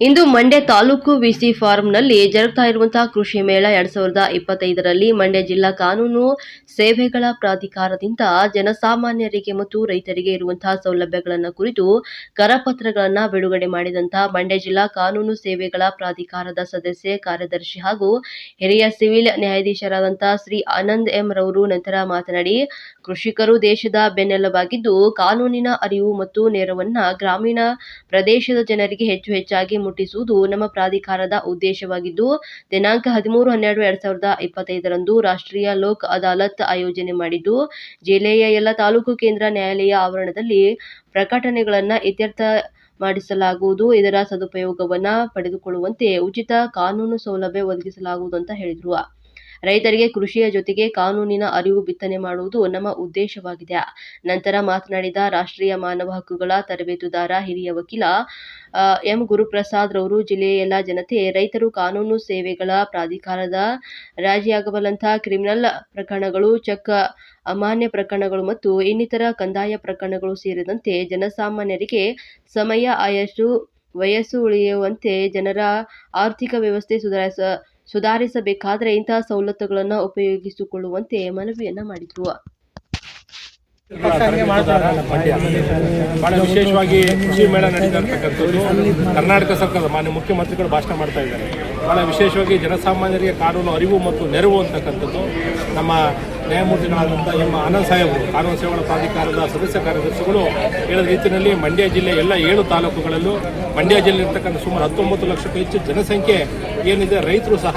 ಇಂದು ಮಂಡ್ಯ ತಾಲೂಕು ವಿಸಿ ಫಾರ್ಮ್ನಲ್ಲಿ ಜರುಗ್ತಾ ಇರುವಂತಹ ಕೃಷಿ ಮೇಳ ಎರಡ್ ಸಾವಿರದ ಇಪ್ಪತ್ತೈದರಲ್ಲಿ ಮಂಡ್ಯ ಜಿಲ್ಲಾ ಕಾನೂನು ಸೇವೆಗಳ ಪ್ರಾಧಿಕಾರದಿಂದ ಜನಸಾಮಾನ್ಯರಿಗೆ ಮತ್ತು ರೈತರಿಗೆ ಇರುವಂತಹ ಸೌಲಭ್ಯಗಳನ್ನು ಕುರಿತು ಕರಪತ್ರಗಳನ್ನು ಬಿಡುಗಡೆ ಮಾಡಿದಂತಹ ಮಂಡ್ಯ ಜಿಲ್ಲಾ ಕಾನೂನು ಸೇವೆಗಳ ಪ್ರಾಧಿಕಾರದ ಸದಸ್ಯ, ಕಾರ್ಯದರ್ಶಿ ಹಾಗೂ ಹಿರಿಯ ಸಿವಿಲ್ ನ್ಯಾಯಾಧೀಶರಾದಂತಹ ಶ್ರೀ ಆನಂದ್ ಎಂ ರವರು ನಂತರ ಮಾತನಾಡಿ, ಕೃಷಿಕರು ದೇಶದ ಬೆನ್ನೆಲುಬಾಗಿದ್ದು ಕಾನೂನಿನ ಅರಿವು ಮತ್ತು ನೆರವನ್ನ ಗ್ರಾಮೀಣ ಪ್ರದೇಶದ ಜನರಿಗೆ ಹೆಚ್ಚು ಹೆಚ್ಚಾಗಿ ಮುಟ್ಟಿಸುವುದು ನಮ್ಮ ಪ್ರಾಧಿಕಾರದ ಉದ್ದೇಶವಾಗಿದ್ದು, ದಿನಾಂಕ ಹದಿಮೂರು ಹನ್ನೆರಡು ಎರಡ್ ಸಾವಿರದ ಇಪ್ಪತ್ತೈದರಂದು ರಾಷ್ಟ್ರೀಯ ಲೋಕ್ ಅದಾಲತ್ ಆಯೋಜನೆ ಮಾಡಿದ್ದು, ಜಿಲ್ಲೆಯ ಎಲ್ಲ ತಾಲೂಕು ಕೇಂದ್ರ ನ್ಯಾಯಾಲಯ ಆವರಣದಲ್ಲಿ ಪ್ರಕಟಣೆಗಳನ್ನ ಇತ್ಯರ್ಥ ಮಾಡಿಸಲಾಗುವುದು. ಇದರ ಸದುಪಯೋಗವನ್ನ ಪಡೆದುಕೊಳ್ಳುವಂತೆ ಉಚಿತ ಕಾನೂನು ಸೌಲಭ್ಯ ಒದಗಿಸಲಾಗುವುದು ಅಂತ ಹೇಳಿದರು. ರೈತರಿಗೆ ಕೃಷಿಯ ಜೊತೆಗೆ ಕಾನೂನಿನ ಅರಿವು ಬಿತ್ತನೆ ಮಾಡುವುದು ನಮ್ಮ ಉದ್ದೇಶವಾಗಿದೆ. ನಂತರ ಮಾತನಾಡಿದ ರಾಷ್ಟ್ರೀಯ ಮಾನವ ಹಕ್ಕುಗಳ ತರಬೇತುದಾರ ಹಿರಿಯ ವಕೀಲ ಎಂ. ಗುರುಪ್ರಸಾದ್ ರವರು, ಜಿಲ್ಲೆಯ ಎಲ್ಲ ಜನತೆ ರೈತರು ಕಾನೂನು ಸೇವೆಗಳ ಪ್ರಾಧಿಕಾರದ ರಾಜಿಯಾಗಬಲ್ಲಂತಹ ಕ್ರಿಮಿನಲ್ ಪ್ರಕರಣಗಳು, ಚೆಕ್ ಅಮಾನ್ಯ ಪ್ರಕರಣಗಳು ಮತ್ತು ಇನ್ನಿತರ ಕಂದಾಯ ಪ್ರಕರಣಗಳು ಸೇರಿದಂತೆ ಜನಸಾಮಾನ್ಯರಿಗೆ ಸಮಯ, ಆಯಸ್ಸು, ವಯಸ್ಸು ಉಳಿಯುವಂತೆ ಜನರ ಆರ್ಥಿಕ ವ್ಯವಸ್ಥೆ ಸುಧಾರಿಸ ಸುಧಾರಿಸಬೇಕಾದರೆ ಇಂತಹ ಸವಲತ್ತುಗಳನ್ನು ಉಪಯೋಗಿಸಿಕೊಳ್ಳುವಂತೆ ಮನವಿಯನ್ನ ಮಾಡಿದ್ರು. ಬಹಳ ವಿಶೇಷವಾಗಿ ಕೃಷಿ ಮೇಳ ನಡೀತಾ ಕರ್ನಾಟಕ ಸರ್ಕಾರದ ಮಾನ್ಯ ಮುಖ್ಯಮಂತ್ರಿಗಳು ಭಾಷಣ ಮಾಡ್ತಾ ಇದ್ದಾರೆ. ಬಹಳ ವಿಶೇಷವಾಗಿ ಜನಸಾಮಾನ್ಯರಿಗೆ ಕಾನೂನು ಅರಿವು ಮತ್ತು ನೆರವು ಅಂತಕ್ಕಂಥದ್ದು ನಮ್ಮ ನ್ಯಾಯಮೂರ್ತಿಗಳಾದಂಥ ಎಂ ಆನಂದ್ ಸಾಹೇಬರು ಕಾನೂನು ಸೇವಾ ಪ್ರಾಧಿಕಾರದ ಸದಸ್ಯ ಕಾರ್ಯದರ್ಶಿಗಳು ಹೇಳಿದ ರೀತಿಯಲ್ಲಿ ಮಂಡ್ಯ ಜಿಲ್ಲೆ ಎಲ್ಲ ಏಳು ತಾಲೂಕುಗಳಲ್ಲೂ ಮಂಡ್ಯ ಜಿಲ್ಲೆ ಇರ್ತಕ್ಕಂಥ ಸುಮಾರು ಹತ್ತೊಂಬತ್ತು ಲಕ್ಷಕ್ಕೂ ಹೆಚ್ಚು ಜನಸಂಖ್ಯೆ ಏನಿದೆ, ರೈತರು ಸಹ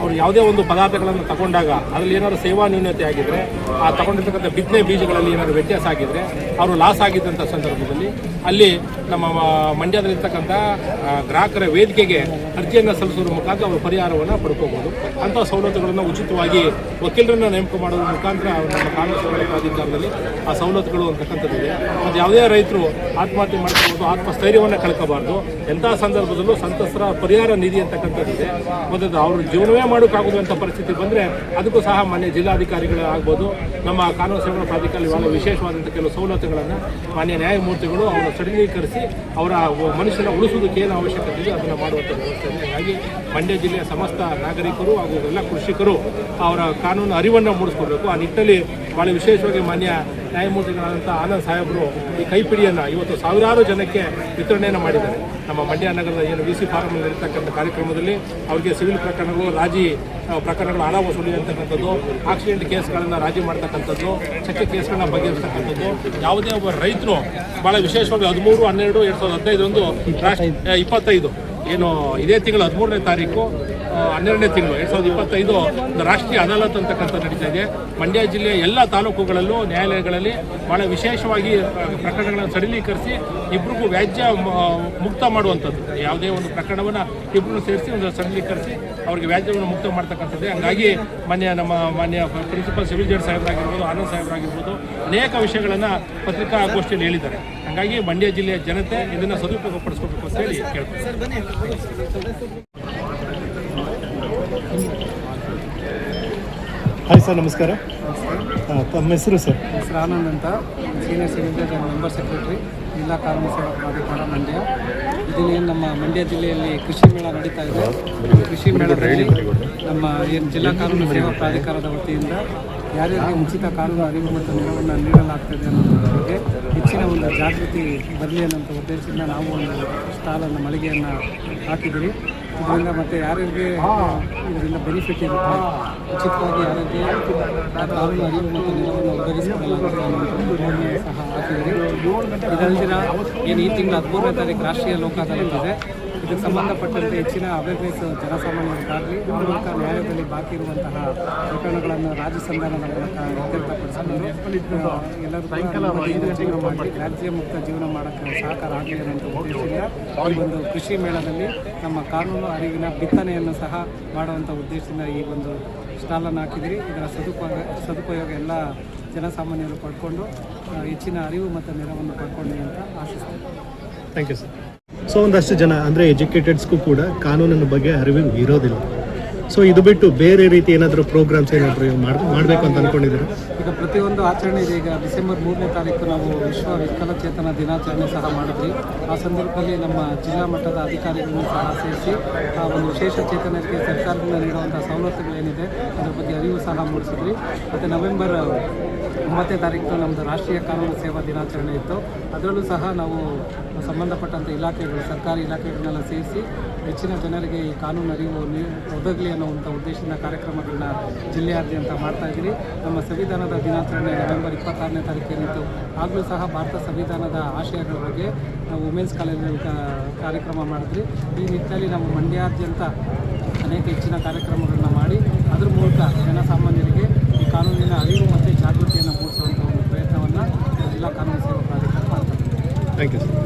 ಅವರು ಯಾವುದೇ ಒಂದು ಪದಾರ್ಥಗಳನ್ನು ತಗೊಂಡಾಗ ಅದರಲ್ಲಿ ಏನಾದರೂ ಸೇವಾ ನ್ಯೂನತೆ ಆಗಿದ್ದರೆ ಆ ತಗೊಂಡಿರ್ತಕ್ಕಂಥ ಬಿತ್ತನೆ ಬೀಜಗಳಲ್ಲಿ ಏನಾದರೂ ವ್ಯತ್ಯಾಸ ಆಗಿದ್ದರೆ ಅವರು ಲಾಸ್ ಆಗಿದ್ದಂಥ ಸಂದರ್ಭದಲ್ಲಿ ಅಲ್ಲಿ ನಮ್ಮ ಮಂಡ್ಯದಲ್ಲಿರ್ತಕ್ಕಂಥ ಗ್ರಾಹಕರ ವೇದಿಕೆಗೆ ಅರ್ಜಿಯನ್ನು ಸಲ್ಲಿಸುವ ಮುಖಾಂತರ ಅವರು ಪರಿಹಾರವನ್ನು ಪಡ್ಕೋಬೋದು. ಅಂಥ ಸವಲತ್ತುಗಳನ್ನು ಉಚಿತವಾಗಿ ವಕೀಲರನ್ನು ನೇಮಕ ಮಾಡೋದ್ರ ಮುಖಾಂತರ ನಮ್ಮ ಕಾನೂನು ಸೇವೆಗಳ ಪ್ರಾಧಿಕಾರದಲ್ಲಿ ಆ ಸವಲತ್ತುಗಳು ಅಂತಕ್ಕಂಥದ್ದಿದೆ ಮತ್ತು ಯಾವುದೇ ರೈತರು ಆತ್ಮಹತ್ಯೆ ಮಾಡ್ಕೋಬೋದು ಆತ್ಮಸ್ಥೈರ್ಯವನ್ನು ಕಳ್ಕೋಬಾರ್ದು. ಎಂಥ ಸಂದರ್ಭದಲ್ಲೂ ಸಂತಸ್ತರ ಪರಿಹಾರ ನಿಧಿ ಅಂತಕ್ಕಂಥದ್ದಿದೆ ಮತ್ತು ಅವರು ಜೀವನವೇ ಮಾಡೋಕ್ಕಾಗುವಂಥ ಪರಿಸ್ಥಿತಿ ಬಂದರೆ ಅದಕ್ಕೂ ಸಹ ಮಾನ್ಯ ಜಿಲ್ಲಾಧಿಕಾರಿಗಳು ಆಗ್ಬೋದು. ನಮ್ಮ ಕಾನೂನು ಸೇವೆಗಳ ಪ್ರಾಧಿಕಾರ ಇವಾಗ ವಿಶೇಷವಾದಂಥ ಕೆಲವು ಸವಲತ್ತುಗಳನ್ನು ಮಾನ್ಯ ನ್ಯಾಯಮೂರ್ತಿಗಳು ಅವರ ಸಡಿಲೀಕರಿಸಿ ಅವರ ಮನುಷ್ಯನ ಉಳಿಸೋದಕ್ಕೆ ಏನು ಅವಶ್ಯಕತೆ ಇದೆ ಅದನ್ನು ಮಾಡುವಂಥ ವ್ಯವಸ್ಥೆ ಹಾಗಾಗಿ ಮಂಡ್ಯ ಜಿಲ್ಲೆಯ ಸಮಸ್ತ ನಾಗರಿಕರು ಹಾಗೂ ಎಲ್ಲ ಕೃಷಿಕರು ಅವರ ಕಾನೂನು ಅರಿವನ್ನು ಮೂಡಿಸ್ಕೊಳ್ಬೇಕು ಆ ನಿಟ್ಟಿನಲ್ಲಿ ಭಾಳ ವಿಶೇಷವಾಗಿ ಮಾನ್ಯ ನ್ಯಾಯಮೂರ್ತಿಗಳಾದಂಥ ಆನಂದ್ ಸಾಹೇಬರು ಈ ಕೈಪಿಡಿಯನ್ನು ಇವತ್ತು ಸಾವಿರಾರು ಜನಕ್ಕೆ ವಿತರಣೆಯನ್ನು ಮಾಡಿದ್ದಾರೆ. ನಮ್ಮ ಮಂಡ್ಯ ನಗರದ ಏನು ವಿ ಸಿ ಫಾರಂ ಇರತಕ್ಕಂಥ ಕಾರ್ಯಕ್ರಮದಲ್ಲಿ ಅವರಿಗೆ ಸಿವಿಲ್ ಪ್ರಕರಣಗಳು, ರಾಜಿ ಪ್ರಕರಣಗಳು ಹಣ ವಸೂಲಿ ಅಂತಕ್ಕಂಥದ್ದು ಆಕ್ಸಿಡೆಂಟ್ ಕೇಸ್ಗಳನ್ನು ರಾಜಿ ಮಾಡ್ತಕ್ಕಂಥದ್ದು, ಚಕ್ಕೆ ಕೇಸ್ಗಳನ್ನ ಬಗೆಹರಿಸ್ತಕ್ಕಂಥದ್ದು, ಯಾವುದೇ ಒಬ್ಬ ರೈತರು ಭಾಳ ವಿಶೇಷವಾಗಿ ಹದಿಮೂರು, ಹನ್ನೆರಡು, ಎರಡು ಸಾವಿರದ ಹದಿನೈದರಂದು ರಾಷ್ಟ್ರ ಇಪ್ಪತ್ತೈದು ಏನು ಇದೇ ತಿಂಗಳು ಹದಿಮೂರನೇ ತಾರೀಕು ಹನ್ನೆರಡನೇ ತಿಂಗಳು, ಎರಡು ಸಾವಿರದ ಇಪ್ಪತ್ತೈದು ರಾಷ್ಟ್ರೀಯ ಅದಾಲತ್ ಅಂತಕ್ಕಂಥ ನಡೀತಾ ಇದೆ. ಮಂಡ್ಯ ಜಿಲ್ಲೆಯ ಎಲ್ಲ ತಾಲೂಕುಗಳಲ್ಲೂ ನ್ಯಾಯಾಲಯಗಳಲ್ಲಿ ಭಾಳ ವಿಶೇಷವಾಗಿ ಪ್ರಕರಣಗಳನ್ನು ಸಡಿಲೀಕರಿಸಿ ಇಬ್ಬರಿಗೂ ವ್ಯಾಜ್ಯ ಮುಕ್ತ ಮಾಡುವಂಥದ್ದು. ಯಾವುದೇ ಒಂದು ಪ್ರಕರಣವನ್ನು ಇಬ್ಬರನ್ನು ಸೇರಿಸಿ ಒಂದು ಸಡಿಲೀಕರಿಸಿ ಅವರಿಗೆ ವ್ಯಾಜ್ಯವನ್ನು ಮುಕ್ತ ಮಾಡ್ತಕ್ಕಂಥದ್ದೇ. ಹಂಗಾಗಿ ಮಾನ್ಯ ನಮ್ಮ ಮಾನ್ಯ ಪ್ರಿನ್ಸಿಪಲ್ ಸಿವಿಲ್ ಜಡ್ಜ್ ಸಾಹೇಬರಾಗಿರ್ಬೋದು, ಆನಂದ್ ಸಾಹೇಬರಾಗಿರ್ಬೋದು ಅನೇಕ ವಿಷಯಗಳನ್ನು ಪತ್ರಿಕಾಗೋಷ್ಠಿಯಲ್ಲಿ ಹೇಳಿದ್ದಾರೆ. ಹಾಗಾಗಿ ಮಂಡ್ಯ ಜಿಲ್ಲೆಯ ಜನತೆ ಇದನ್ನು ಸದುಪಯೋಗಪಡಿಸ್ಕೋಬೇಕು ಅಂತ ಹೇಳಿ ಕೇಳ್ತಾರೆ ಹಾಯ್ ಸರ್ ನಮಸ್ಕಾರ ತಮ್ಮ ಹೆಸರು ಸರ್ ಹೆಸರು ಆನಂದ್ ಅಂತ. ಸೀನಿಯರ್ ಸಿಟಿಜನ್ ಮೆಂಬರ್ ಸೆಕ್ರೆಟರಿ ಜಿಲ್ಲಾ ಕಾನೂನು ಸೇವಾ ಪ್ರಾಧಿಕಾರ ಮಂಡ್ಯ. ಇದನ್ನೇನು ನಮ್ಮ ಮಂಡ್ಯ ಜಿಲ್ಲೆಯಲ್ಲಿ ಕೃಷಿ ಮೇಳ ನಡೀತಾ ಇದೆ. ಕೃಷಿ ಮೇಳದಲ್ಲಿ ನಮ್ಮ ಏನು ಜಿಲ್ಲಾ ಕಾನೂನು ಸೇವಾ ಪ್ರಾಧಿಕಾರದ ವತಿಯಿಂದ ಯಾರ್ಯಾರಿಗೆ ಉಚಿತ ಕಾನೂನು ಅರಿವು ಮತ್ತು ನೆರವನ್ನು ನೀಡಲಾಗ್ತದೆ ಅನ್ನೋದ್ರ ಬಗ್ಗೆ ಹೆಚ್ಚಿನ ಒಂದು ಜಾಗೃತಿ ಬರಲಿ ಅನ್ನೋಂಥ ಉದ್ದೇಶದಿಂದ ನಾವು ಒಂದು ಸ್ಟಾಲನ್ನು ಮಳಿಗೆಯನ್ನು ಹಾಕಿದ್ದೀವಿ ಇದರಿಂದ ಮತ್ತು ಯಾರ್ಯಾರಿಗೆ ಇದರಿಂದ ಬೆನಿಫಿಟ್ ಇರುತ್ತೆ? ಉಚಿತವಾಗಿ ಯಾರಿಗೆ ಕಾನೂನು ಅರಿವು ಮತ್ತು ನೆರವನ್ನು ಒದಗಿಸಿಕೊಳ್ಳಲಾಗುತ್ತೆ ಅನ್ನೋದನ್ನು ಸಹ ಹಾಕಿದ್ದೀವಿ ಇದಲ್ದಿರ ಏನು ಈ ತಿಂಗಳ ಹದಿಮೂರನೇ ತಾರೀಕು ರಾಷ್ಟ್ರೀಯ ಲೋಕ ಅದಾಲತ್ ಇದೆ ಇದಕ್ಕೆ ಸಂಬಂಧಪಟ್ಟಂತೆ ಹೆಚ್ಚಿನ ಅವೇರ್ನೆಸ್ ಜನಸಾಮಾನ್ಯರಿಗಾಗಲಿ ಆ ಮೂಲಕ ನ್ಯಾಯದಲ್ಲಿ ಬಾಕಿ ಇರುವಂತಹ ಪ್ರಕರಣಗಳನ್ನು ರಾಜ್ಯ ಸಂಧಾನದ ಮೂಲಕ ಎಲ್ಲರೂ ಜೀವನ ಮಾಡಿ ರಾಜ್ಯ ಮುಕ್ತ ಜೀವನ ಮಾಡೋಕ್ಕೆ ಸಹಕಾರ ಆಗಲಿ ಅಂತ ಉದ್ದೇಶದಿಂದ ಈ ಒಂದು ಕೃಷಿ ಮೇಳದಲ್ಲಿ ನಮ್ಮ ಕಾನೂನು ಅರಿವಿನ ಬಿತ್ತನೆಯನ್ನು ಸಹ ಮಾಡುವಂಥ ಉದ್ದೇಶದಿಂದ ಈ ಒಂದು ಸ್ಟಾಲನ್ನು ಹಾಕಿದ್ರಿ ಇದರ ಸದುಪಯೋಗ ಸದುಪಯೋಗ ಎಲ್ಲ ಜನಸಾಮಾನ್ಯರು ಪಡ್ಕೊಂಡು ಹೆಚ್ಚಿನ ಅರಿವು ಮತ್ತು ನೆರವನ್ನು ಪಡ್ಕೊಳ್ಳಿ ಅಂತ ಆಶಿಸ್ತೀನಿ. ಥ್ಯಾಂಕ್ ಯು ಸರ್ ಸೊ ಒಂದಷ್ಟು ಜನ ಅಂದರೆ ಎಜುಕೇಟೆಡ್ಸ್ಗೂ ಕೂಡ ಕಾನೂನಿನ ಬಗ್ಗೆ ಅರಿವು ಇರೋದಿಲ್ಲ. ಸೊ ಇದು ಬಿಟ್ಟು ಬೇರೆ ರೀತಿ ಏನಾದರೂ ಪ್ರೋಗ್ರಾಮ್ಸ್ ಏನಾದರೂ ಮಾಡ್, ಮಾಡಬೇಕು ಅಂತ ಅಂದ್ಕೊಂಡಿದ್ದೀರಾ ಈಗ ಪ್ರತಿಯೊಂದು ಆಚರಣೆ ಇದೆ. ಈಗ ಡಿಸೆಂಬರ್ ಮೂರನೇ ತಾರೀಕು ನಾವು ವಿಶ್ವ ವಿಕಲಚೇತನ ದಿನಾಚರಣೆ ಸಹ ಮಾಡಿದ್ವಿ. ಆ ಸಂದರ್ಭದಲ್ಲಿ ನಮ್ಮ ಜಿಲ್ಲಾ ಮಟ್ಟದ ಅಧಿಕಾರಿಗಳನ್ನು ಸಹ ಸೇರಿಸಿ, ಆ ಒಂದು ವಿಶೇಷ ಚೇತನಕ್ಕೆ ಸರ್ಕಾರದಿಂದ ನೀಡುವಂಥ ಸವಲತ್ತುಗಳೇನಿದೆ, ಅದರ ಬಗ್ಗೆ ಅರಿವು ಸಹ ಮೂಡಿಸಿದ್ವಿ. ಮತ್ತು ನವೆಂಬರ್ ಒಂಬತ್ತನೇ ತಾರೀಕು ನಮ್ಮದು ರಾಷ್ಟ್ರೀಯ ಕಾನೂನು ಸೇವಾ ದಿನಾಚರಣೆ ಇತ್ತು. ಅದರಲ್ಲೂ ಸಹ ನಾವು ಸಂಬಂಧಪಟ್ಟಂಥ ಇಲಾಖೆಗಳು, ಸರ್ಕಾರಿ ಇಲಾಖೆಗಳನ್ನೆಲ್ಲ ಸೇರಿಸಿ, ಹೆಚ್ಚಿನ ಜನರಿಗೆ ಈ ಕಾನೂನು ಅರಿವು ಒದಗಲಿ ಅನ್ನುವಂಥ ಉದ್ದೇಶದಿಂದ ಕಾರ್ಯಕ್ರಮಗಳನ್ನ ಜಿಲ್ಲೆಯಾದ್ಯಂತ ಮಾಡ್ತಾ ಇದ್ದೀವಿ ನಮ್ಮ ಸಂವಿಧಾನದ ದಿನಾಚರಣೆ ನವೆಂಬರ್ ಇಪ್ಪತ್ತಾರನೇ ತಾರೀಕೇನಿತ್ತು ಆಗಲೂ ಸಹ ಭಾರತ ಸಂವಿಧಾನದ ಆಶಯಗಳ ಬಗ್ಗೆ ನಾವು ವುಮೆನ್ಸ್ ಕಾಲೇಜಿನಲ್ಲಿ ಕಾರ್ಯಕ್ರಮ ಮಾಡಿದ್ವಿ. ಈ ನಿಟ್ಟಿನಲ್ಲಿ ನಮ್ಮ ಮಂಡ್ಯಾದ್ಯಂತ ಅನೇಕ ಹೆಚ್ಚಿನ ಕಾರ್ಯಕ್ರಮಗಳನ್ನ ಮಾಡಿ ಅದ್ರ ಮೂಲಕ ಜನಸಾಮಾನ್ಯರಿಗೆ ಈ ಕಾನೂನಿನ ಅರಿವು ಮತ್ತು ಜಾಗೃತಿಯನ್ನು ಮೂಡಿಸುವಂಥ ಒಂದು ಪ್ರಯತ್ನವನ್ನು ಜಿಲ್ಲಾ ಕಾನೂನು ಸೇವಾ ಪ್ರಾಧಿಕಾರ ಮಾಡ್ತಾ ಇದೆ. Thank you